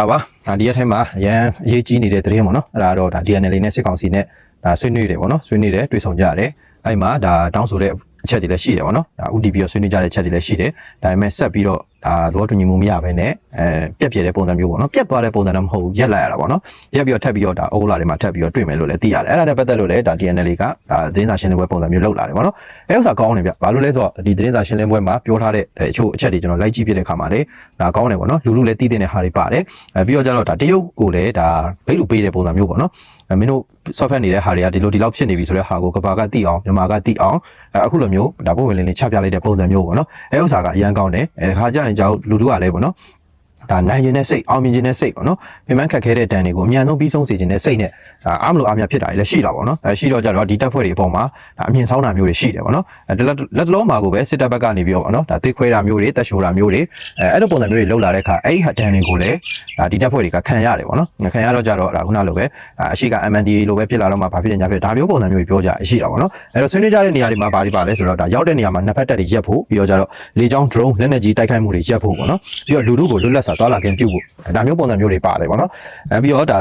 ပါပါဒါဒီရက်ထဲမှာအရန်အရေးကြီးနေတဲ့သတင်းပေါ့နော်အဲ့ဒါတော့ဒါ DNL နဲ့စစ်ကောင်စီနဲ့ဒါဆွေးနွေးတယ်ပေါ့နော်ဆွေးနွေးတယ်တွေ့ဆုံကြရတယ်အဲ့မှာဒါတောင်းဆိုတဲ့ အချက်တွေလည်းရှိတယ်ပေါ့နော်ဒါ UDP ရောဆွေးနွေးကြတဲ့အချက်တွေလည်းရှိတယ်ဒါပေမဲ့ဆက်ပြီးတော့ဒါသဘောတူညီမှုမရဘဲနဲ့အဲပြက်ပြဲတဲ့ပုံစံမျိုးပေါ့နော်ပြက်သွားတဲ့ပုံစံတော့မဟုတ်ဘူးရက်လိုက်ရတာပေါ့နော်ရက်ပြီးတော့ထပ်ပြီးတော့ဒါအိုးလာတွေမှာထပ်ပြီးတော့တွေ့မယ်လို့လည်းသိရတယ်အဲ့ဒါနဲ့ပတ်သက်လို့လည်းဒါ DNL ကဒါသတင်းစာရှင်းလင်းပွဲပုံစံမျိုးလုပ်လာတယ်ပေါ့နော်အဲဥစ္စာကောင်းတယ်ဗျဘာလို့လဲဆိုတော့ဒီသတင်းစာရှင်းလင်းပွဲမှာပြောထားတဲ့အချို့အချက်တွေကျွန်တော်လိုက်ကြည့်ပြတဲ့အခါမှာလေဒါကောင်းတယ်ပေါ့နော်လူလူလည်းသိတဲ့ဟာတွေပါတယ်အဲပြီးတော့ကျတော့ဒါတရုတ်ကိုလည်းဒါဘိတ်လူပေးတဲ့ပုံစံမျိုးပေါ့နော်အဲမင်းတို့ software နေတဲ့ဟာတွေကဒီလိုဒီလောက်ဖြစ်နေပြီဆိုတဲ့ဟာကိုကဘာကသိအောင်မြန်မာကသိအောင်အဲအခုလိုမျိုးဒါပုံဝင်လင်းလေးချပြလိုက်တဲ့ပုံစံမျိုးပေါ့နော်အဲဥစ္စာကအရန်ကောင်းတယ်အဲခါကြရင်ကြောက်လူတို့ကလည်းပေါ့နော် ဒါနိုင်ခြင်းနဲ့စိတ်အောင်မြင်ခြင်းနဲ့စိတ်ပေါ့နော်ပြန်မှန်းခက်ခဲတဲ့တန်တွေကိုအမြန်ဆုံးပြီးဆုံးစေခြင်းနဲ့စိတ်နဲ့ဒါအားမလို့အားမဖြစ်တာတွေလည်းရှိတာပေါ့နော်အဲရှိတော့ကြတော့ဒီတက်ဖွဲ့တွေအပေါ်မှာဒါအမြင်ဆောင်တာမျိုးတွေရှိတယ်ပေါ့နော်အဲလက်လက်တလုံးမှာကိုပဲစစ်တပ်ဘက်ကနေပြီးတော့ပေါ့နော်ဒါသိခွဲတာမျိုးတွေတက်ရှိုးတာမျိုးတွေအဲအဲ့လိုပုံစံမျိုးတွေလောက်လာတဲ့အခါအဲ့ဒီဟာတန်တွေကိုလည်းဒါဒီတက်ဖွဲ့တွေကခံရတယ်ပေါ့နော်ခံရတော့ကြတော့ဒါခုနလိုပဲအရှိက MNDA လိုပဲဖြစ်လာတော့မှဘာဖြစ်နေ냐ဖြစ်ဒါမျိုးပုံစံမျိုးတွေပြောကြရှိတာပေါ့နော်အဲ့တော့ဆွေးနွေးကြတဲ့နေရာတွေမှာဘာတွေပါလဲဆိုတော့ဒါရောက်တဲ့နေရာမှာနှစ်ဖက်တက်တွေရက်ဖို့ပြီးတော့ကြတော့လေကြောင်း drone လက်နက်ကြီးတိုက်ခိုက်မှုတွေရက်ဖို့ပေါ့နော်ပြီးတော့လူလူကိုလွတ်လပ်စွာသွားလာခြင်းပြုဖို့ဒါမျိုးပုံစံမျိုးတွေပါတယ်ပေါ့နော်အဲပြီးတော့ဒါ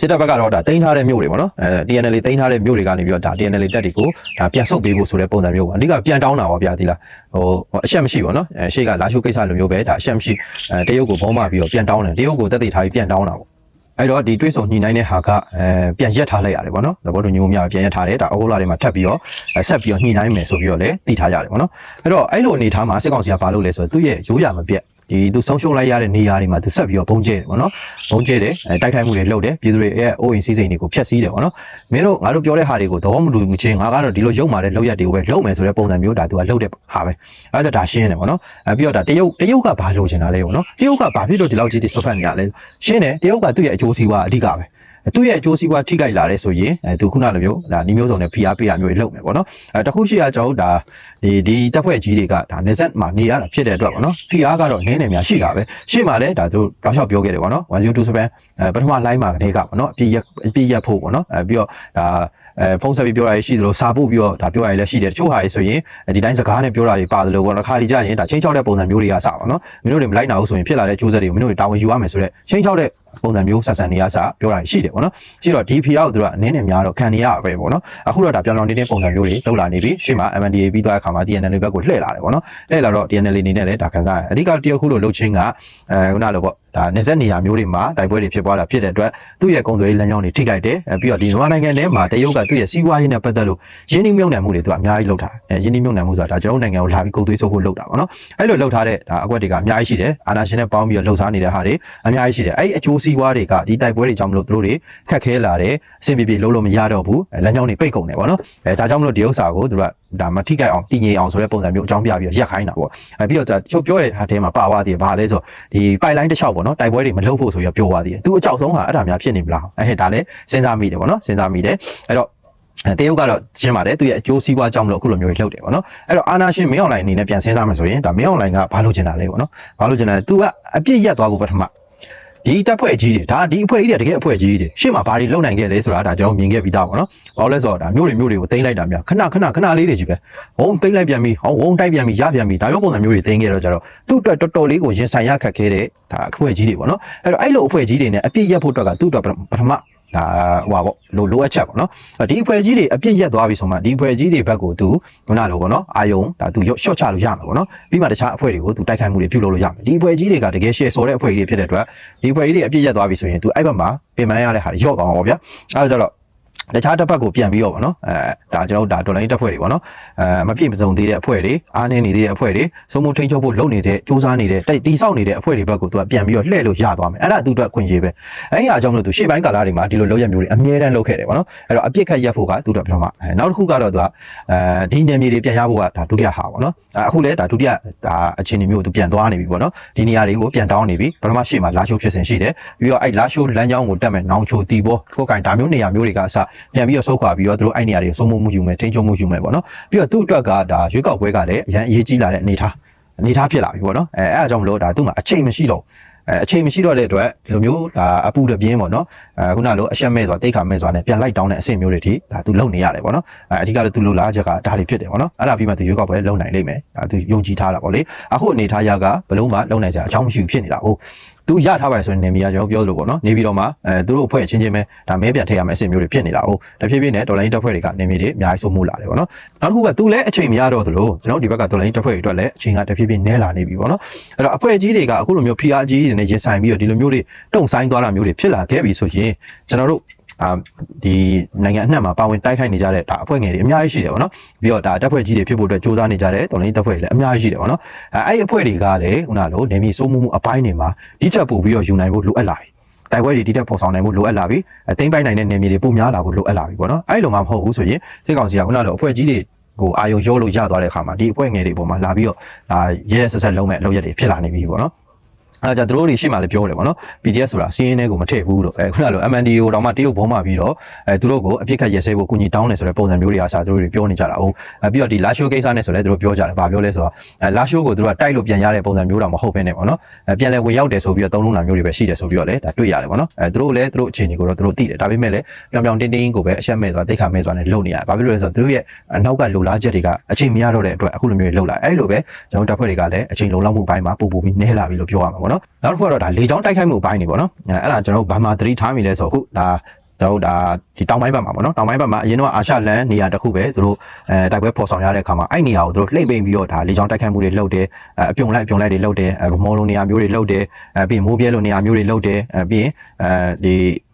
စစ်တပ်ဘက်ကတော့ဒါတင်ထားတဲ့မြို့တွေပေါ့နော်အဲ DNL တင်ထားတဲ့မြို့တွေကနေပြီးတော့ဒါ DNL တက်တွေကိုဒါပြန်ဆုတ်ပေးဖို့ဆိုတဲ့ပုံစံမျိုးပေါ့အဓိကပြန်တောင်းတာပါဗျာဒီလားဟိုအရှက်မရှိပေါ့နော်အဲရှေ့ကလာရှိုးကိစ္စလိုမျိုးပဲဒါအရှက်မရှိအဲတရုတ်ကိုဘောမပြီးတော့ပြန်တောင်းတယ်တရုတ်ကိုတက်သိထားပြီးပြန်တောင်းတာပေါ့အဲ့တော့ဒီတွေးဆုံညှိနှိုင်းတဲ့ဟာကအဲပြန်ရက်ထားလိုက်ရတယ်ပေါ့နော်သဘောတူညီမှုများပြန်ရက်ထားတယ်ဒါအဟုတ်လာတွေမှာထပ်ပြီးတော့ဆက်ပြီးတော့ညှိနှိုင်းမယ်ဆိုပြီးတော့လည်းသိထားရတယ်ပေါ့နော်အဲ့တော့အဲ့လိုအနေထားမှာစစ်ကောင်စီကဘာလုပ်လဲဆိုတော့သူ့ရဲ့ရိုးရာမပြတ် ဒီသူဆုံးရှုံးလိုက်ရတဲ့နေရာတွေမှာသူဆက်ပြီးတော့ဘုံကျဲတယ်ပေါ့နော်ဘုံကျဲတယ်အဲတိုက်ခိုက်မှုတွေလုပ်တယ်ပြည်သူတွေရဲ့အိုးအိမ်စီးစိမ်တွေကိုဖျက်ဆီးတယ်ပေါ့နော်မင်းတို့ငါတို့ပြောတဲ့ဟာတွေကိုသဘောမတူမချင်းငါကတော့ဒီလိုရုပ်မာတဲ့လောက်ရက်တွေကိုပဲလုပ်မယ်ဆိုတဲ့ပုံစံမျိုးဒါသူကလုပ်တဲ့ဟာပဲအဲဒါဒါရှင်းတယ်ပေါ့နော်အဲပြီးတော့ဒါတရုတ်တရုတ်ကဘာလုပ်ချင်တာလဲပေါ့နော်တရုတ်ကဘာဖြစ်လို့ဒီလောက်ကြီးတွေဆွတ်ဖက်နေရလဲရှင်းတယ်တရုတ်ကသူ့ရဲ့အကျိုးစီးပွားအဓိကပဲ သူ့ရဲ့အကျိုးစီးပွားထိခိုက်လာတဲ့ဆိုရင်အဲသူခုနလိုမျိုးဒါဒီမျိုးစုံနဲ့ဖိအားပေးတာမျိုးတွေလုပ်မယ်ပေါ့နော်အဲတခုရှိရကျွန်တော်တို့ဒါဒီဒီတပ်ဖွဲ့ကြီးတွေကဒါနေဆက်မှာနေရတာဖြစ်တဲ့အတွက်ပေါ့နော်ဖိအားကတော့နည်းနေများရှိတာပဲရှေ့မှာလည်းဒါသူတို့တောက်လျှောက်ပြောခဲ့တယ်ပေါ့နော်102 7အဲပထမ line မှာကနေကပေါ့နော်အပြည့်ရအပြည့်ရဖို့ပေါ့နော်အဲပြီးတော့ဒါအဲဖုန်းဆက်ပြီးပြောတာရှိသလိုစာပို့ပြီးတော့ဒါပြောရလည်းရှိတယ်တချို့ဟာတွေဆိုရင်ဒီတိုင်းစကားနဲ့ပြောတာတွေပါသလိုပေါ့နော်ခါဒီကြရင်ဒါချင်းချောက်တဲ့ပုံစံမျိုးတွေကစပါနော်မင်းတို့တွေမလိုက်နိုင်ဘူးဆိုရင်ဖြစ်လာတဲ့ကျိုးဆက်တွေကိုမင်းတို့တွေတာဝန်ယူရမယ်ဆိုတော့ချင်းချောက်တဲ့ ပုံစံမျိုးဆက်ဆံနေရစပြောတာရှိတယ်ပေါ့နော်ရှိတော့ဒီဖီအောက်သူကအနည်းနဲ့များတော့ခံနေရပဲပေါ့နော်အခုတော့ဒါပြောင်းပြောင်းတင်းတင်းပုံစံမျိုးတွေလောက်လာနေပြီရှေ့မှာ MNDA ပြီးသွားတဲ့အခါမှာ DNL ဘက်ကိုလှည့်လာတယ်ပေါ့နော်လှည့်လာတော့ DNL အနေနဲ့လည်းဒါခံစားရတယ်အဓိကတယောက်ခုလိုလှုပ်ချင်းကအဲခုနလိုပေါ့ဒါနေဆက်နေရမျိုးတွေမှာတိုက်ပွဲတွေဖြစ်ပွားတာဖြစ်တဲ့အတွက်သူ့ရဲ့ကုန်သွယ်ရေးလမ်းကြောင်းတွေထိခိုက်တယ်ပြီးတော့ဒီမြန်မာနိုင်ငံထဲမှာတရုတ်ကသူ့ရဲ့စီးပွားရေးနဲ့ပတ်သက်လို့ရင်းနှီးမြှုပ်နှံမှုတွေသူကအများကြီးလုပ်ထားတယ်ရင်းနှီးမြှုပ်နှံမှုဆိုတာဒါကျွန်တော်နိုင်ငံကိုလာပြီးကုန်သွယ်ဆိုးဖို့လုပ်တာပေါ့နော်အဲ့လိုလုပ်ထားတဲ့ဒါအကွက်တွေကအများကြီးရှိတယ်အာနာရှင်နဲ့ပေါင်းပြီးတော့လှုပ်ရှားနေတဲ့ဟာတွေအများကြီးရှိတယ်အဲ့အကျိုးစီးပွားတွေကဒီတိုက်ပွဲတွေကြောင့်မလို့သူတို့တွေခက်ခဲလာတယ်အဆင်ပြေပြေလုံးလို့မရတော့ဘူးလမ်းကြောင်းတွေပိတ်ကုန်တယ်ပေါ့နော်အဲဒါကြောင့်မလို့ဒီဥစ္စာကိုသူတို့ကဒါမထိခိုက်အောင်တည်ငြိမ်အောင်ဆိုတဲ့ပုံစံမျိုးအကြောင်းပြပြီးတော့ရက်ခိုင်းတာပေါ့အဲပြီးတော့ချုပ်ပြောတဲ့ဟာထဲမှာပါသွားသေးတယ်ဘာလဲဆိုဒီပိုက်လိုင်းတစ်လျှောက်ပေါ့နော်တိုက်ပွဲတွေမလုပ်ဖို့ဆိုပြီးပြောသွားသေးတယ်သူအကြောက်ဆုံးဟာအဲ့ဒါများဖြစ်နေမလားအဲဒါလည်းစဉ်းစားမိတယ်ပေါ့နော်စဉ်းစားမိတယ်အဲ့တော့အဲတရုတ်ကတော့ရှင်းပါတယ်သူရဲ့အကျိုးစီးပွားကြောင့်မလို့အခုလိုမျိုးကြီးလှုပ်တယ်ပေါ့နော်အဲ့တော့အာနာရှင်မင်းအွန်လိုင်းအနေနဲ့ပြန်စဉ်းစားမယ်ဆိုရင်ဒါမင်းအွန်လိုင်းကဘာလို့ကျင်တာလဲပေါ့နော်ဘာလို့ကျင်တာလဲ तू ကအပြစ်ရက်သွားဖို့ပထမ ဒီတပ်ဖွဲ့ကြီးတွေဒါဒီအဖွဲ့ကြီးတွေတကယ်အဖွဲ့ကြီးတွေရှေ့မှာဘာတွေလုပ်နိုင်ခဲ့လဲဆိုတာဒါကျွန်တော်မြင်ခဲ့ပြီးသားပေါ့နော်။ဘာလို့လဲဆိုတော့ဒါမျိုးတွေမျိုးတွေကိုတင်လိုက်တာများခဏခဏခဏလေးတွေကြီးပဲ။ဝုံတင်လိုက်ပြန်ပြီဟောဝုံတိုက်ပြန်ပြီရပြန်ပြီဒါမျိုးပုံစံမျိုးတွေတင်ခဲ့တော့ကြတော့သူ့အတွက်တော်တော်လေးကိုရင်ဆိုင်ရခက်ခဲတဲ့ဒါအဖွဲ့ကြီးတွေပေါ့နော်။အဲ့တော့အဲ့လိုအဖွဲ့ကြီးတွေနဲ့အပြစ်ရက်ဖို့အတွက်ကသူ့အတွက်ပထမ ဒါဟိုပါပေါ့လိုလိုအပ်ချက်ပေါ့နော်ဒီအဖွဲ့ကြီးတွေအပြစ်ရက်သွားပြီဆိုမှဒီအဖွဲ့ကြီးတွေဘက်ကိုသူခုနလိုပေါ့နော်အာယုံဒါသူရှော့ချလို့ရမှာပေါ့နော်ပြီးမှတခြားအဖွဲ့တွေကိုသူတိုက်ခိုက်မှုတွေပြုလုပ်လို့ရမယ်ဒီအဖွဲ့ကြီးတွေကတကယ်ရှယ်ဆော်တဲ့အဖွဲ့ကြီးတွေဖြစ်တဲ့အတွက်ဒီအဖွဲ့ကြီးတွေအပြစ်ရက်သွားပြီဆိုရင်သူအဲ့ဘက်မှာပြင်ပန်းရတဲ့ဟာတွေရော့သွားမှာပေါ့ဗျာအဲဒါကြတော့ တခြားတစ်ဖက်ကိုပြန်ပြီးတော့ဗောနော်အဲဒါကျွန်တော်တို့ဒါဒေါ်လာတက်ဖွဲ့တွေဗောနော်အဲမပြည့်မစုံသေးတဲ့အဖွဲ့တွေအားနည်းနေသေးတဲ့အဖွဲ့တွေစုံမထိန်ချုပ်ဖို့လုပ်နေတဲ့စူးစမ်းနေတဲ့တိဆောက်နေတဲ့အဖွဲ့တွေဘက်ကိုသူကပြန်ပြီးတော့လှည့်လို့ရသွားမယ်အဲ့ဒါသူ့အတွက်ခွင့်ရေးပဲအဲ့ဒီအားကြောင့်မလို့သူရှေ့ပိုင်းကာလတွေမှာဒီလိုလုပ်ရမျိုးတွေအမြဲတမ်းလုပ်ခဲ့တယ်ဗောနော်အဲ့တော့အပြစ်ခတ်ရက်ဖို့ကသူ့အတွက်ပြောမှာအဲနောက်တစ်ခုကတော့သူကအဲဒီနေမြေတွေပြန်ရဖို့ကဒါဒုတိယဟာဗောနော်အခုလည်းဒါဒုတိယဒါအခြေအနေမျိုးသူပြန်သွားနေပြီဗောနော်ဒီနေရာတွေကိုပြန်တောင်းနေပြီပထမရှေ့မှာလာရှိုးဖြစ်စဉ်ရှိတယ်ပြီးတော့အဲ့လာရှိုးလမ်းကြောင်းကိုတက်မယ်နောင်ချိုတီဘောထိုးကင်ဒါမျိုးနေရာမျိုးတွေကအစပြန်ပြီးတော့ဆုတ်ခွာပြီးတော့သူတို့အဲ့နေရာတွေစိုးမိုးမှုယူမယ်ထိန်းချုပ်မှုယူမယ်ပေါ့နော်ပြီးတော့သူ့အတွက်ကဒါရွေးကောက်ပွဲကလည်းအရန်အရေးကြီးလာတဲ့အနေထားအနေထားဖြစ်လာပြီပေါ့နော်အဲအဲ့အကြောင်းမလို့ဒါသူ့မှာအချိန်မရှိတော့အဲအချိန်မရှိတော့တဲ့အတွက်ဒီလိုမျိုးဒါအပူတပြင်းပေါ့နော်အဲခုနလိုအရှက်မဲ့ဆိုတာတိတ်ခါမဲ့ဆိုတာနဲ့ပြန်လိုက်တောင်းတဲ့အဆင့်မျိုးတွေထိဒါသူလုံနေရတယ်ပေါ့နော်အဲအဓိကတော့သူလုံလာချက်ကဒါတွေဖြစ်တယ်ပေါ့နော်အဲ့ဒါပြီးမှသူရွေးကောက်ပွဲလုံနိုင်လိမ့်မယ်ဒါသူယုံကြည်ထားတာပေါ့လေအခုအနေထားရကဘလုံးမှလုံနိုင်စရာအကြောင်းမရှိဘူးဖြစ်နေတာဟုတ် သူသူရထားပါတယ်ဆိုရင်နေမီကကျွန်တော်ပြောလို့ပေါ့နော်နေပြီးတော့မှအဲသူတို့အဖွဲ့အချင်းချင်းပဲဒါမဲပြန်ထည့်ရမယ်အဆင့်မျိုးတွေဖြစ်နေတာဟုတ်တဖြည်းဖြည်းနဲ့ဒေါ်လာရင်းတက်ဖွဲ့တွေကနေမီတွေအများကြီးစိုးမိုးလာတယ်ပေါ့နော်နောက်တစ်ခုကသူလည်းအချိန်မရတော့သလိုကျွန်တော်ဒီဘက်ကဒေါ်လာရင်းတက်ဖွဲ့တွေအတွက်လည်းအချိန်ကတဖြည်းဖြည်းနည်းလာနေပြီပေါ့နော်အဲ့တော့အဖွဲ့အကြီးတွေကအခုလိုမျိုး PR ကြီးတွေနဲ့ရင်ဆိုင်ပြီးတော့ဒီလိုမျိုးတွေတုံဆိုင်သွားတာမျိုးတွေဖြစ်လာခဲ့ပြီဆိုရင်ကျွန်တော်တို့ အာဒီနိုင်ငံအနှံ့မှာပါဝင်တိုက်ခိုက်နေကြတဲ့ဒါအဖွဲ့ငယ်တွေအများကြီးရှိတယ်ဗောနော်ပြီးတော့ဒါတပ်ဖွဲ့ကြီးတွေဖြစ်ဖို့အတွက်စ조사နေကြတဲ့တော်လိုင်းတပ်ဖွဲ့တွေလည်းအများကြီးရှိတယ်ဗောနော်အဲအဲ့ဒီအဖွဲ့တွေကလည်းခုနလိုနေမြေစိုးမှုမှုအပိုင်းတွေမှာဒီချက်ပို့ပြီးတော့ယူနိုင်ဖို့လိုအပ်လာပြီတိုက်ပွဲတွေဒီတက်ပေါ်ဆောင်နိုင်ဖို့လိုအပ်လာပြီအသိမ့်ပိုက်နိုင်တဲ့နေမြေတွေပုံများလာဖို့လိုအပ်လာပြီဗောနော်အဲ့လိုမှမဟုတ်ဘူးဆိုရင်စစ်ကောင်စီကခုနလိုအဖွဲ့ကြီးတွေကိုအာယုံရောလို့ရသွားတဲ့အခါမှာဒီအဖွဲ့ငယ်တွေပုံမှာလာပြီးတော့ဒါရဲရဲဆက်ဆက်လုံးမဲ့အလုပ်ရက်တွေဖြစ်လာနေပြီဗောနော် အဲဒါကြင့်သူတို့တွေရှေ့မှာလည်းပြောတယ်ဗောနော် PDF ဆိုတာစီးရင်တွေကိုမထည့်ဘူးလို့အဲခုနကလို MNDO တောင်မှတရုတ်ဘုံမှာပြီးတော့အဲသူတို့ကိုအပြစ်ခတ်ရဲစဲဖို့ကုညီတောင်းတယ်ဆိုတဲ့ပုံစံမျိုးတွေအားစားသူတို့တွေပြောနေကြတာဟုတ်အဲပြီးတော့ဒီလာရှိုးကိစ္စနဲ့ဆိုလည်းသူတို့ပြောကြတယ်ဗာပြောလဲဆိုတော့အဲလာရှိုးကိုသူတို့ကတိုက်လို့ပြန်ရတဲ့ပုံစံမျိုးတော့မဟုတ်ဘဲနဲ့ဗောနော်အဲပြန်လဲဝင်ရောက်တယ်ဆိုပြီးတော့သုံးလုံးလာမျိုးတွေပဲရှိတယ်ဆိုပြီးတော့လည်းဒါတွေ့ရတယ်ဗောနော်အဲသူတို့လည်းသူတို့အခြေအနေကိုတော့သူတို့သိတယ်ဒါပေမဲ့လည်းပြောင်ပြောင်တင်းတင်းကိုပဲအရှက်မဲ့ဆိုတာတိတ်ခါမဲ့ဆိုတာနဲ့လုပ်နေရတယ်ဘာဖြစ်လို့လဲဆိုတော့သူတို့ရဲ့အနောက်ကလိုလားချက်တွေကအချိန်မရတော့တဲ့အတွက်အခုလိုမျိုးတွေလုပ်လာအဲ့လိုပဲကျွန်တော်တပ်ဖွဲ့တွေကလည်းအချိန်လုံလောက်မှုပိုင်းမှာပို့ပို့ပြီးနည်းလာပြီလို့ပြောရမှာဗောနော်နောက်တစ်ခုကတော့ဒါလေချောင်းတိုက်ခိုက်မှုအပိုင်းနေဗောနော်အဲအဲ့ဒါကျွန်တော်တို့ဘာမှသတိထားမိလဲဆိုတော့အခုဒါကျွန်တော်တို့ဒါဒီတောင်ပိုင်းဘက်မှာပေါ့နော်တောင်ပိုင်းဘက်မှာအရင်တော့အာရှလန်နေရာတစ်ခုပဲသူတို့အဲတိုက်ပွဲပေါ်ဆောင်ရတဲ့အခါမှာအဲ့နေရာကိုသူတို့လှိမ့်ပိန်ပြီးတော့ဒါလေချောင်းတိုက်ခိုက်မှုတွေလုပ်တယ်အဲအပြုံလိုက်အပြုံလိုက်တွေလုပ်တယ်အဲမော်လုံးနေရာမျိုးတွေလုပ်တယ်အဲပြီးရင်မိုးပြဲလိုနေရာမျိုးတွေလုပ်တယ်အဲပြီးရင်အဲဒီအဲ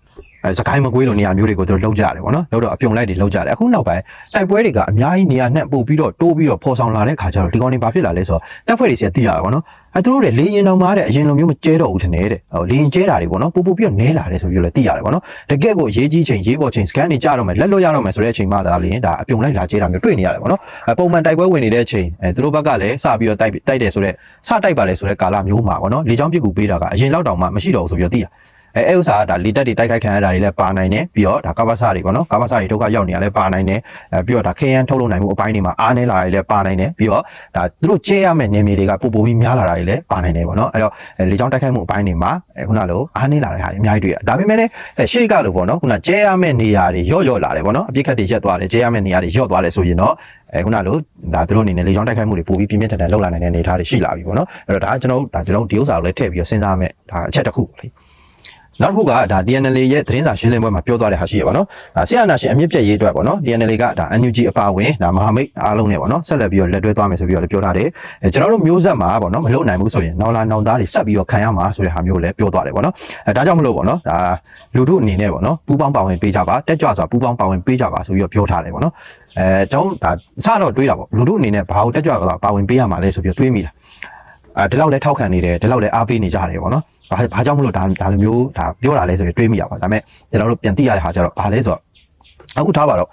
စကိုင်းမကွေးလိုနေရာမျိုးတွေကိုသူတို့လောက်ကြတယ်ပေါ့နော်လောက်တော့အပြုံလိုက်တွေလောက်ကြတယ်အခုနောက်ပိုင်းတိုက်ပွဲတွေကအများကြီးနေရာနဲ့ပို့ပြီးတော့တိုးပြီးတော့ပေါ်ဆောင်လာတဲ့ခါကျတော့ဒီကောင်တွေဘာဖြစ်လာလဲဆိုတော့တပ်ဖွဲ့တွေစီကသိရတာပေါ့နော်အဲသူတို့တွေလေရင်တောင်မှာတဲ့အရင်လိုမျိုးမကျဲတော့ဘူးထင်တယ်တဲ့ဟိုလေရင်ကျဲတာတွေပေါ့နော်ပို့ပို့ပြီးတော့နဲလာတယ်ဆိုပြီးတော့လည်းသိရတယ်ပေါ့နော်တကယ့်ကိုရေးကြီးချိန်ရေးပေါ်ချိန်စကန်တွေကြတော့မယ်လက်လွတ်ရတော့မယ်ဆိုတဲ့အချိန်မှဒါလည်းဒါအပြုံလိုက်လာကျဲတာမျိုးတွေ့နေရတယ်ပေါ့နော်အဲပုံမှန်တိုက်ပွဲဝင်နေတဲ့အချိန်အဲသူတို့ဘက်ကလည်းစပြီးတော့တိုက်တိုက်တယ်ဆိုတော့စတိုက်ပါလေဆိုတဲ့ကာလမျိုးမှာပေါ့နော်လေချောင်းပြစ်ကူပေးတာကအရင်လောက်တောင်မှမရှိတော့ဘူးဆိုပြီးတော့သိရ အဲအဲ့ဥစ္စာကဒါလီတက်တွေတိုက်ခိုက်ခံရတာတွေလည်းပါနိုင်တယ်ပြီးတော့ဒါကမ္ဘာစာတွေပေါ့နော်ကမ္ဘာစာတွေဒုက္ခရောက်နေတာလည်းပါနိုင်တယ်အဲပြီးတော့ဒါခရမ်းထုတ်လုပ်နိုင်မှုအပိုင်းတွေမှာအားနည်းလာတွေလည်းပါနိုင်တယ်ပြီးတော့ဒါသူတို့ကျဲရမယ့်နေမြေတွေကပို့ပို့ပြီးများလာတာတွေလည်းပါနိုင်တယ်ပေါ့နော်အဲ့တော့လေချောင်းတိုက်ခိုက်မှုအပိုင်းတွေမှာအဲခုနလိုအားနည်းလာတဲ့ဟာတွေအများကြီးတွေ့ရဒါပေမဲ့လည်းရှေ့ကလို့ပေါ့နော်ခုနကျဲရမယ့်နေရာတွေရော့ရော့လာတယ်ပေါ့နော်အပြစ်ခတ်တွေရက်သွားတယ်ကျဲရမယ့်နေရာတွေရော့သွားတယ်ဆိုရင်တော့အဲခုနလိုဒါသူတို့အနေနဲ့လေချောင်းတိုက်ခိုက်မှုတွေပို့ပြီးပြင်းပြင်းထန်ထန်လှုပ်လာနိုင်တဲ့အနေအထားတွေရှိလာပြီပေါ့နော်အဲ့တော့ဒါကကျွန်တော်တို့ဒါကျွန်တော်တို့ဒီဥစ္စာကိုလည်းထည့်ပြီးတော့စဉ်းစားမယ်ဒါအချက်တစ်ခုပေါ့လေ နောက်တစ်ခုကဒါ DNL ရဲ့သတင်းစာရှင်းလင်းပွဲမှာပြောသွားတဲ့ဟာရှိရပါတော့။ဒါဆရာနာရှင်အမြင့်ပြည့်ရေးအတွက်ပေါ့နော် DNL ကဒါ NUG အပါအဝင်ဒါမဟာမိတ်အားလုံးနဲ့ပေါ့နော်ဆက်လက်ပြီးတော့လက်တွဲသွားမယ်ဆိုပြီးတော့လည်းပြောထားတယ်။အဲကျွန်တော်တို့မျိုးဆက်မှာပေါ့နော်မလုပ်နိုင်ဘူးဆိုရင်နောင်လာနောင်သားတွေဆက်ပြီးတော့ခံရမှာဆိုတဲ့ဟာမျိုးကိုလည်းပြောသွားတယ်ပေါ့နော်။အဲဒါကြောင့်မလို့ပေါ့နော်ဒါလူတို့အနေနဲ့ပေါ့နော်ပူးပေါင်းပါဝင်ပေးကြပါတက်ကြွစွာပူးပေါင်းပါဝင်ပေးကြပါဆိုပြီးတော့ပြောထားတယ်ပေါ့နော်။အဲကျွန်တော်ဒါစတော့တွေးတာပေါ့လူတို့အနေနဲ့ဘာလို့တက်ကြွစွာပါဝင်ပေးရမှာလဲဆိုပြီးတော့တွေးမိတာ။အဲဒီလောက်လဲထောက်ခံနေတယ်ဒီလောက်လဲအားပေးနေကြတယ်ပေါ့နော်။ ဘာဘာကြောင့်မလို့ဒါဒါလိုမျိုးဒါပြောတာလဲဆိုရင်တွေးမိရပါဒါပေမဲ့ကျွန်တော်တို့ပြန်သိရတဲ့ဟာကျတော့ဘာလဲဆိုတော့အခုထားပါတော့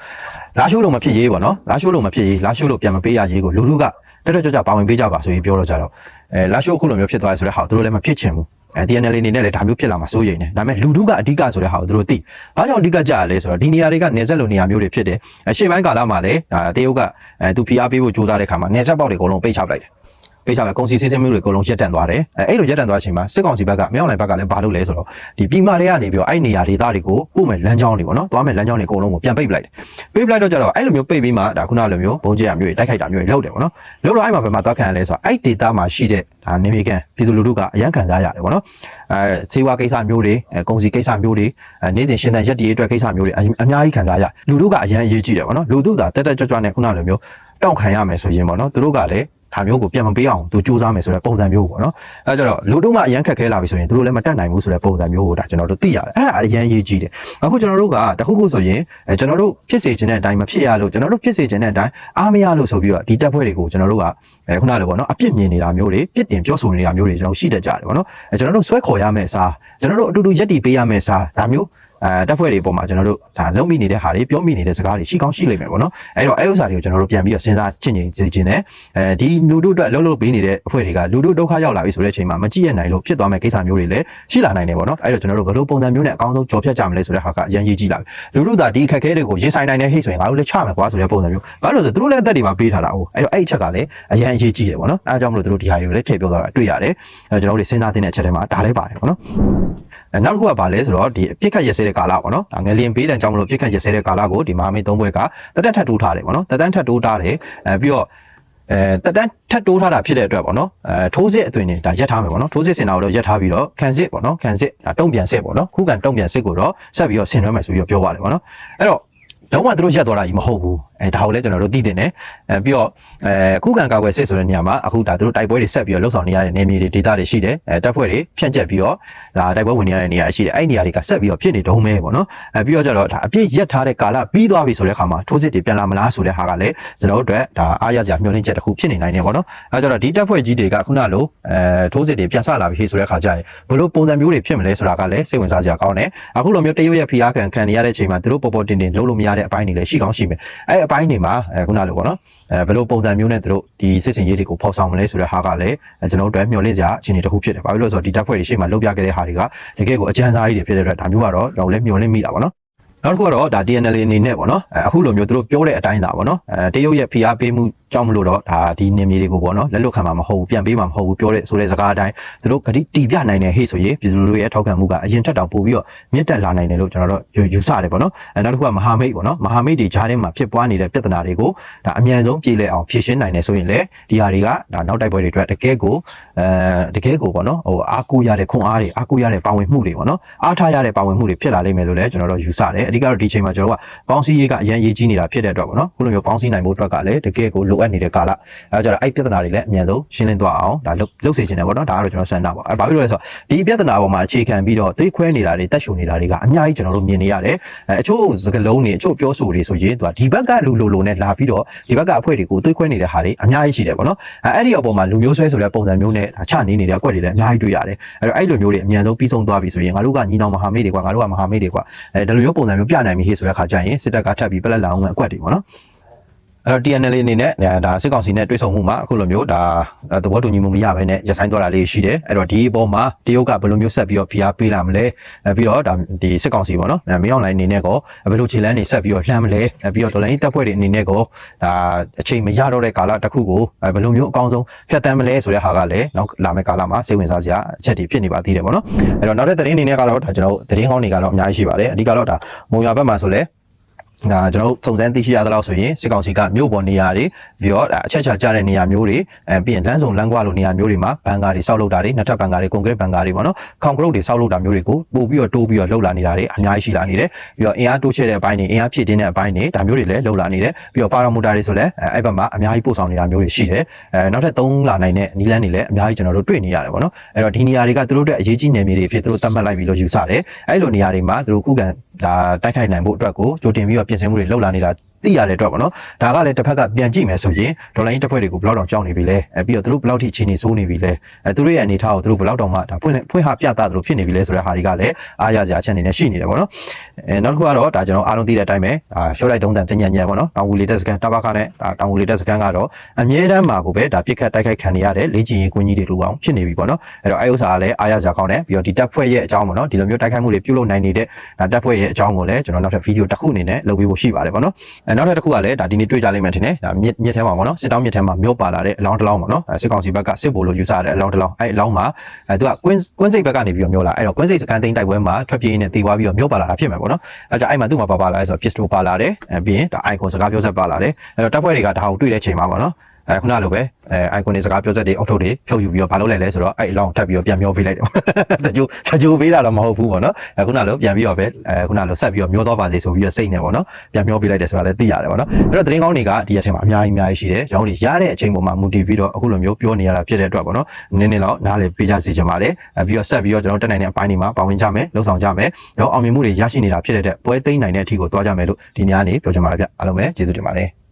လာရှိုးလို့မဖြစ်ရေးပေါ့နော်လာရှိုးလို့မဖြစ်ရေးလာရှိုးလို့ပြန်မပေးရရေးကိုလူလူကတက်တက်ကြွကြွပါဝင်ပေးကြပါဆိုရင်ပြောတော့ကြတော့အဲလာရှိုးအခုလိုမျိုးဖြစ်သွားတယ်ဆိုတဲ့ဟာကိုသူတို့လည်းမဖြစ်ချင်ဘူးအဲ DNL အနေနဲ့လည်းဒါမျိုးဖြစ်လာမှာစိုးရိမ်နေဒါပေမဲ့လူထုကအဓိကဆိုတဲ့ဟာကိုသူတို့သိဘာကြောင့်အဓိကကြရလဲဆိုတော့ဒီနေရာတွေကနေဆက်လိုနေရာမျိုးတွေဖြစ်တယ်အရှေ့ပိုင်းကာလမှာလည်းဒါတရုတ်ကအဲသူဖိအားပေးဖို့ကြိုးစားတဲ့ခါမှာနေဆက်ပေါက်တွေအကုန်လုံးပိတ်ချပလိုက်တယ် ပိတ်ချလိုက်ကုန်စီစီးစင်းမျိုးတွေအကုန်လုံးရက်တန့်သွားတယ်အဲအဲ့လိုရက်တန့်သွားတဲ့အချိန်မှာစစ်ကောင်စီဘက်ကမြောက်နိုင်ဘက်ကလည်းဘာလုပ်လဲဆိုတော့ဒီပြည်မာတွေကနေပြီးတော့အဲ့နေရာဒေသတွေကိုပို့မဲ့လမ်းကြောင်းတွေပေါ့နော်သွားမဲ့လမ်းကြောင်းတွေအကုန်လုံးကိုပြန်ပိတ်ပလိုက်တယ်ပိတ်ပလိုက်တော့ကြတော့အဲ့လိုမျိုးပိတ်ပြီးမှဒါခုနလိုမျိုးဘုံကျရမျိုးတွေတိုက်ခိုက်တာမျိုးတွေလုပ်တယ်ပေါ့နော်လုပ်တော့အဲ့မှာဘယ်မှာသွားခံရလဲဆိုတော့အဲ့ဒေသမှာရှိတဲ့ဒါနေမီကန်ပြည်သူလူထုကအရန်ခံစားရတယ်ပေါ့နော်အဲဈေးဝါကိစ္စမျိုးတွေအဲကုန်စည်ကိစ္စမျိုးတွေအဲနေ့စဉ်ရှင်သန်ရက်တည်အတွက်ကိစ္စမျိုးတွေအအများကြီးခံစားရလူထုကအရန်အရေးကြီးတယ်ပေါ့နော်လူထုကတက်တက်ကြွကြွနဲ့ခုနလိုမျိုးတောင့်ခံရမယ်ဆိုရင်ပေါ့နော်သူတို့ကလည်း ဒါမျိုးကိုပြန်မပေးအောင်သူစူးစမ်းမယ်ဆိုတဲ့ပုံစံမျိုးပေါ့နော်အဲကြတော့လူတို့မှအရန်ခက်ခဲလာပြီဆိုရင်သူတို့လည်းမတက်နိုင်ဘူးဆိုတဲ့ပုံစံမျိုးကိုဒါကျွန်တော်တို့သိရတယ်အဲ့ဒါအရန်ရေးကြီးတယ်အခုကျွန်တော်တို့ကတခုခုဆိုရင်အဲကျွန်တော်တို့ဖြစ်စေခြင်းတဲ့အတိုင်းမဖြစ်ရလို့ကျွန်တော်တို့ဖြစ်စေခြင်းတဲ့အတိုင်းအားမရလို့ဆိုပြီးတော့ဒီတက်ဖွဲ့တွေကိုကျွန်တော်တို့ကအဲခုနလိုပေါ့နော်အပြစ်မြင်နေတာမျိုးတွေပြစ်တင်ပြောဆိုနေတာမျိုးတွေကျွန်တော်ရှိတတ်ကြတယ်ပေါ့နော်အဲကျွန်တော်တို့ဆွဲခေါ်ရမယ့်အစားကျွန်တော်တို့အတူတူရက်တီပေးရမယ့်အစားဒါမျိုး အဲတက်ဖွဲ့တွေပေါ်မှာကျွန်တော်တို့ဒါလုံးမိနေတဲ့ဟာတွေပြောမိနေတဲ့စကားတွေရှိကောင်းရှိလိမ့်မယ်ပေါ့နော်အဲ့တော့အဲ့ဥစ္စာတွေကိုကျွန်တော်တို့ပြန်ပြီးတော့စဉ်းစားချင်ချင်ချင်ချင်တယ်အဲဒီလူတို့အတွက်လှုပ်လှုပ်ပေးနေတဲ့အဖွဲ့တွေကလူတို့ဒုက္ခရောက်လာပြီဆိုတဲ့အချိန်မှာမကြည့်ရနိုင်လို့ဖြစ်သွားမယ့်ကိစ္စမျိုးတွေလည်းရှိလာနိုင်တယ်ပေါ့နော်အဲ့တော့ကျွန်တော်တို့ဘယ်လိုပုံစံမျိုးနဲ့အကောင်းဆုံးကြော်ဖြတ်ကြမလဲဆိုတဲ့ဟာကအရင်ရေးကြည့်လာပြီလူတို့သာဒီအခက်အခဲတွေကိုရင်ဆိုင်နိုင်တဲ့ဟိတ်ဆိုရင်ငါတို့လည်းချမယ်ကွာဆိုတဲ့ပုံစံမျိုးဘာလို့လဲဆိုသူတို့လည်းအသက်တွေမှာပေးထားတာ哦အဲ့တော့အဲ့အချက်ကလည်းအရင်ရေးကြည့်တယ်ပေါ့နော်အဲအကြောင်းမလို့သူတို့ဒီဟာတွေကိုလည်းထည့်ပြောသွားတာတွေ့ရတယ်အဲကျွန်တော်တို့တွေစဉ်းစားတဲ့အချက်တွေမှာဒါလည်းပါတယ်ပေါ့နော်အဲ နောက်တစ်ခုကဘာလဲဆိုတော့ဒီအပြစ်ခတ်ရစဲတဲ့ကာလပေါ့နော်ဒါငလျင်ပေးတဲ့ကြောင့်မလို့ပြစ်ခတ်ရစဲတဲ့ကာလကိုဒီမဟာမိတ်သုံးဘွဲကတက်တက်ထပ်တိုးထားတယ်ပေါ့နော်တက်တန်းထပ်တိုးထားတယ်အဲပြီးတော့အဲတက်တန်းထပ်တိုးထားတာဖြစ်တဲ့အတွက်ပေါ့နော်အဲထိုးစစ်အသွင်တွေဒါရက်ထားမယ်ပေါ့နော်ထိုးစစ်စင်တာကိုတော့ရက်ထားပြီးတော့ခံစစ်ပေါ့နော်ခံစစ်ဒါတုံ့ပြန်စစ်ပေါ့နော်ခုခံတုံ့ပြန်စစ်ကိုတော့ဆက်ပြီးတော့ဆင်နွှဲမယ်ဆိုပြီးတော့ပြောပါတယ်ပေါ့နော်အဲ့တော့တော့မှသူတို့ရက်သွားတာကြီးမဟုတ်ဘူးအဲဒါကိုလည်းကျွန်တော်တို့သိတင်တယ်အဲပြီးတော့အဲခုခံကာကွယ်စစ်ဆိုတဲ့နေရာမှာအခုဒါသူတို့တိုက်ပွဲတွေဆက်ပြီးတော့လှုပ်ဆောင်နေရတဲ့နေမြေတွေဒေသတွေရှိတယ်အဲတပ်ဖွဲ့တွေဖြန့်ကျက်ပြီးတော့ဒါတိုက်ပွဲဝင်နေရတဲ့နေရာရှိတယ်အဲ့ဒီနေရာတွေကဆက်ပြီးတော့ဖြစ်နေတုံးမဲပေါ့နော်အဲပြီးတော့ကျတော့ဒါအပြည့်ရက်ထားတဲ့ကာလပြီးသွားပြီဆိုတဲ့အခါမှာထိုးစစ်တွေပြန်လာမလားဆိုတဲ့ဟာကလည်းကျွန်တော်တို့အတွက်ဒါအားရစရာမျှော်လင့်ချက်တစ်ခုဖြစ်နေနိုင်တယ်ပေါ့နော်အဲကြတော့ဒီတပ်ဖွဲ့ကြီးတွေကခုနလိုအဲထိုးစစ်တွေပြန်ဆလာပြီဆိုတဲ့အခါကျရင်ဘယ်လိုပုံစံမျိုးတွေဖြစ်မလဲဆိုတာကလည်းစိတ်ဝင်စားစရာကောင်းတယ်အခုလိုမျိုးတရုတ်ရဲ့ဖိအားခံခံနေရတဲ့အချိန်မှာသူတို့ပေါ်ပေါ်တင်တင်လုံးလို့မရတဲ့အပိုင်းတွေလည်းရှိကောင်းရှိမယ်အဲအပိုင်းတွေမှာအဲခုနလိုပေါ့နော်အဲဘယ်လိုပုံစံမျိုးနဲ့သူတို့ဒီစစ်စင်ရေးတွေကိုဖော်ဆောင်မလဲဆိုတဲ့ဟာကလည်းအဲကျွန်တော်တို့အတွက်မျှော်လင့်စရာအခြေအနေတစ်ခုဖြစ်တယ်ဘာဖြစ်လို့လဲဆိုတော့ဒီတပ်ဖွဲ့တွေရှေ့မှာလုပ်ပြခဲ့တဲ့ဟာတွေကတကယ်ကိုအကြမ်းစားကြီးတွေဖြစ်တဲ့အတွက်ဒါမျိုးကတော့ကျွန်တော်လည်းမျှော်လင့်မိတာပေါ့နော်နောက်တစ်ခုကတော့ဒါ DNL အနေနဲ့ပေါ့နော်အဲအခုလိုမျိုးသူတို့ပြောတဲ့အတိုင်းသာပေါ့နော်အဲတရုတ်ရဲ့ဖိအားပေးမှုကြောင့်မလို့တော့ဒါဒီနေမြေတွေကိုပေါ့နော်လက်လွတ်ခံမှာမဟုတ်ဘူးပြန်ပေးမှာမဟုတ်ဘူးပြောတဲ့ဆိုတဲ့စကားအတိုင်းသူတို့ဂတိတီးပြနိုင်တဲ့ဟေ့ဆိုရင်ပြည်သူတို့ရဲ့ထောက်ခံမှုကအရင်ထက်တောင်ပိုပြီးတော့မြင့်တက်လာနိုင်တယ်လို့ကျွန်တော်တို့ယူဆတယ်ပေါ့နော်အဲနောက်တစ်ခုကမဟာမိတ်ပေါ့နော်မဟာမိတ်တွေဂျားထဲမှာဖြစ်ပွားနေတဲ့ပြဿနာတွေကိုဒါအမြန်ဆုံးပြည်လဲအောင်ဖြေရှင်းနိုင်တယ်ဆိုရင်လေဒီဟာတွေကဒါနောက်တိုက်ပွဲတွေအတွက်တကယ်ကိုအဲတကယ်ကိုပေါ့နော်ဟိုအားကိုးရတဲ့ခွန်အားတွေအားကိုးရတဲ့ပါဝင်မှုတွေပေါ့နော်အားထားရတဲ့ပါဝင်မှုတွေဖြစ်လာလိမ့်မယ်လို့လည်းကျွန်တော်တို့ယူဆတယ်အဓိကတော့ဒီချိန်မှာကျွန်တော်တို့ကပေါင်းစည်းရေးကအရင်ရေးကြီးနေတာဖြစ်တဲ့အတွက်ပေါ့နော်ခုလိုမျိုးပေါင်းစည်းနိုင်ဖို့အတွက်ကလည်းတကယ်ကိုလိုအပ်နေတဲ့ကာလအဲကြတော့အဲ့ပြဿနာတွေလည်းအမြန်ဆုံးရှင်းလင်းသွားအောင်ဒါလုပ်လုပ်စေချင်တယ်ပေါ့နော်ဒါကတော့ကျွန်တော်ဆန္ဒပါအဲဘာဖြစ်လို့လဲဆိုတော့ဒီပြဿနာပေါ်မှာအခြေခံပြီးတော့သိခွဲနေတာတွေတက်ရှုံနေတာတွေကအများကြီးကျွန်တော်တို့မြင်နေရတယ်အဲအချို့စကလုံးတွေအချို့ပြောဆိုတွေဆိုရင်သူကဒီဘက်ကလူလိုလိုနဲ့လာပြီးတော့ဒီဘက်ကအဖွဲ့တွေကိုသိခွဲနေတဲ့ဟာတွေအများကြီးရှိတယ်ပေါ့နော်အဲအဲ့ဒီအပေါ်မှာလူမျိုးဆွဲဆိုတဲ့ပုံစံမျိုးနဲ့ဒါချနေနေတဲ့အကွက်တွေလည်းအများကြီးတွေ့ရတယ်အဲတော့အဲ့လိုမျိုးတွေအမြန်ဆုံးပြီးဆုံးသွားပြီဆိုရင်ငါတို့ကညီနောင်မဟာမိတ်တွေကငါတို့ကမဟာမိတ်တွေကအဲဒီလိုမျိုးပုံစံမျိုးပြနိုင်ပြီဟေ့ဆိုတဲ့ခါကျရင်စစ်တပ်ကထပ်ပြီးပလက်လာအောင်အကွက်တွေပေါ့နော် အဲ့တော့ TNL အနေနဲ့ဒါစစ်ကောင်စီနဲ့တွေ့ဆုံမှုမှာအခုလိုမျိုးဒါသဘောတူညီမှုမရဘဲနဲ့ရဆိုင်သွားတာလေးရှိတယ်အဲ့တော့ဒီအပေါ်မှာတရုတ်ကဘယ်လိုမျိုးဆက်ပြီးတော့ဖိအားပေးလာမလဲပြီးတော့ဒါဒီစစ်ကောင်စီပေါ့နော်မင်းအောင်လိုင်းအနေနဲ့ကောဘယ်လိုခြေလမ်းတွေဆက်ပြီးတော့လှမ်းမလဲပြီးတော့ဒေါ်လာရင်းတပ်ဖွဲ့တွေအနေနဲ့ကောဒါအချိန်မရတော့တဲ့ကာလတစ်ခုကိုဘယ်လိုမျိုးအကောင်းဆုံးဖြတ်တန်းမလဲဆိုတဲ့ဟာကလည်းနောက်လာမယ့်ကာလမှာစိတ်ဝင်စားစရာအချက်တွေဖြစ်နေပါသေးတယ်ပေါ့နော်အဲ့တော့နောက်တဲ့သတင်းအနေနဲ့ကတော့ဒါကျွန်တော်သတင်းကောင်းတွေကတော့အများကြီးရှိပါတယ်အဓိကတော့ဒါမုံရွာဘက်မှာဆိုလဲ ဒါကျွန်တော်တို့စုံစမ်းသိရှိရသလောက်ဆိုရင်စစ်ကောင်စီကမြို့ပေါ်နေရာတွေပြီးတော့အချက်ချာကျတဲ့နေရာမျိုးတွေအဲပြီးရင်လမ်းစုံလမ်းကွာလိုနေရာမျိုးတွေမှာဘန်ကာတွေစောက်လုပ်တာတွေနှစ်ထပ်ဘန်ကာတွေကွန်ကရစ်ဘန်ကာတွေပေါ့နော်ခေါင်ကရုတ်တွေစောက်လုပ်တာမျိုးတွေကိုပို့ပြီးတော့တိုးပြီးတော့လှုပ်လာနေတာတွေအများကြီးရှိလာနေတယ်ပြီးတော့အင်အားတိုးချဲ့တဲ့အပိုင်းတွေအင်အားဖြည့်တင်းတဲ့အပိုင်းတွေဒါမျိုးတွေလည်းလှုပ်လာနေတယ်ပြီးတော့ပါရာမိုတာတွေဆိုလည်းအဲ့ဘက်မှာအများကြီးပို့ဆောင်နေတာမျိုးတွေရှိတယ်အဲနောက်ထပ်၃လာနိုင်တဲ့နီလန်းတွေလည်းအများကြီးကျွန်တော်တို့တွေ့နေရတယ်ပေါ့နော်အဲ့တော့ဒီနေရာတွေကသူတို့အတွက်အရေးကြီးနယ်မြေတွေဖြစ်သူတို့သတ်မှတ်လိုက်ပြီးလို့ယူဆတယ်အဲ့လိုနေရာတွေမှာသူတို့ခုခံဒါတိုက်ခိုက်နိုင်ဖို့အတွက်ကိုကြိုတင်ပြီးတော့ပြင်ဆင်မှုတွေလှုပ်လာနေတာ သိရတဲ့အတွက်ပေါ့နော်ဒါကလည်းတစ်ဖက်ကပြန်ကြည့်မယ်ဆိုရင်ဒေါ်လာရင်းတစ်ဖွဲ့တွေကိုဘယ်လောက်တောင်ကြောက်နေပြီလဲအဲပြီးတော့သူတို့ဘယ်လောက်ထိအခြေအနေဆိုးနေပြီလဲအဲသူတို့ရဲ့အနေအထားကိုသူတို့ဘယ်လောက်တောင်မှဒါဖွင့်ဖွင့်ဟပြတာသူတို့ဖြစ်နေပြီလဲဆိုတဲ့ဟာတွေကလည်းအားရစရာအချက်အနေနဲ့ရှိနေတယ်ပေါ့နော်အဲနောက်တစ်ခုကတော့ဒါကျွန်တော်အားလုံးသိတဲ့အတိုင်းပဲအာရှော့လိုက်တုံးတန်တညံ့ညံ့ပေါ့နော်တောင်ဝူလေးတက်စကန်တဘခနဲ့ဒါတောင်ဝူလေးတက်စကန်ကတော့အမြဲတမ်းမှာကိုပဲဒါပြစ်ခတ်တိုက်ခိုက်ခံနေရတဲ့လေ့ကျင့်ရေးကွင်းကြီးတွေလိုအောင်ဖြစ်နေပြီပေါ့နော်အဲ့တော့အဲဥစ္စာကလည်းအားရစရာကောင်းတယ်ပြီးတော့ဒီတက်ဖွဲ့ရဲ့အကြောင်းပေါ့နော်ဒီလိုမျိုးတိုက်ခိုက်မှုတွေပြုလုပ်နိုင်နေတဲ့ဒါတက်ဖွဲ့ရဲ့အကြောင်းကိုလည်းကျွန်တော်နောက်ထပ်ဗီဒီယိုတစ်ခုအနေနဲ့လုပ်ပေးဖို့ရှိပါတယ်ပေါ့နော်အဲနောက်ထပ်တစ်ခုကလည်းဒါဒီနေ့တွေ့ကြလိမ့်မယ်ထင်တယ်ဒါမြစ်မြစ်ထဲမှာပေါ့နော်စစ်တောင်းမြစ်ထဲမှာမြို့ပါလာတဲ့အလောင်းတစ်လောင်းပေါ့နော်စစ်ကောင်စီဘက်ကစစ်ဗိုလ်လို့ယူဆရတဲ့အလောင်းတစ်လောင်းအဲအလောင်းမှာအဲသူကကွင်းကွင်းစိတ်ဘက်ကနေပြီးတော့မြို့လာအဲ့တော့ကွင်းစိတ်စကန်သိန်းတိုက်ပွဲမှာထွက်ပြေးနေတေသွားပြီးတော့မြို့ပါလာတာဖြစ်မယ်ပေါ့နော်အဲကြောင့်အဲ့မှာသူ့မှာပါပါလာလဲဆိုတော့ pistol ပါလာတယ်အဲပြီးရင်ဒါ icon စကားပြောဆက်ပါလာတယ်အဲ့တော့တပ်ဖွဲ့တွေကဒါကိုတွေ့တဲ့ချိန်မှာပေါ့နော် အဲခုနလိုပဲအဲ icon တွေစကားပြောဆက်တွေအောက်ထုတ်တွေဖြုတ်ယူပြီးတော့ဘာလုပ်လဲလဲဆိုတော့အဲ့အလောင်းထပ်ပြီးတော့ပြန်မျောပေးလိုက်တယ်တကြိုတကြိုပေးတာတော့မဟုတ်ဘူးပေါ့နော်အဲခုနလိုပြန်ပြီးတော့ပဲအဲခုနလိုဆက်ပြီးတော့မျောသွားပါစေဆိုပြီးတော့စိတ်နေပေါ့နော်ပြန်မျောပေးလိုက်တယ်ဆိုတာလည်းသိရတယ်ပေါ့နော်အဲ့တော့သတင်းကောင်းတွေကဒီရက်ထဲမှာအများကြီးအများကြီးရှိတယ်ကျွန်တော်တို့ရတဲ့အချိန်ပေါ်မှာမူတည်ပြီးတော့အခုလိုမျိုးပြောနေရတာဖြစ်တဲ့အတွက်ပေါ့နော်နည်းနည်းတော့နားလေပေးကြစီချင်ပါတယ်အဲပြီးတော့ဆက်ပြီးတော့ကျွန်တော်တက်နိုင်တဲ့အပိုင်းတွေမှာပါဝင်ကြမယ်လှုပ်ဆောင်ကြမယ်တော့အောင်မြင်မှုတွေရရှိနေတာဖြစ်တဲ့အတွက်ပွဲသိမ်းနိုင်တဲ့အထိကိုသွားကြမယ်လို့ဒီညနေပြောချင်ပါတယ်ဗျအားလုံးပဲကျေးဇူးတင်ပါတယ်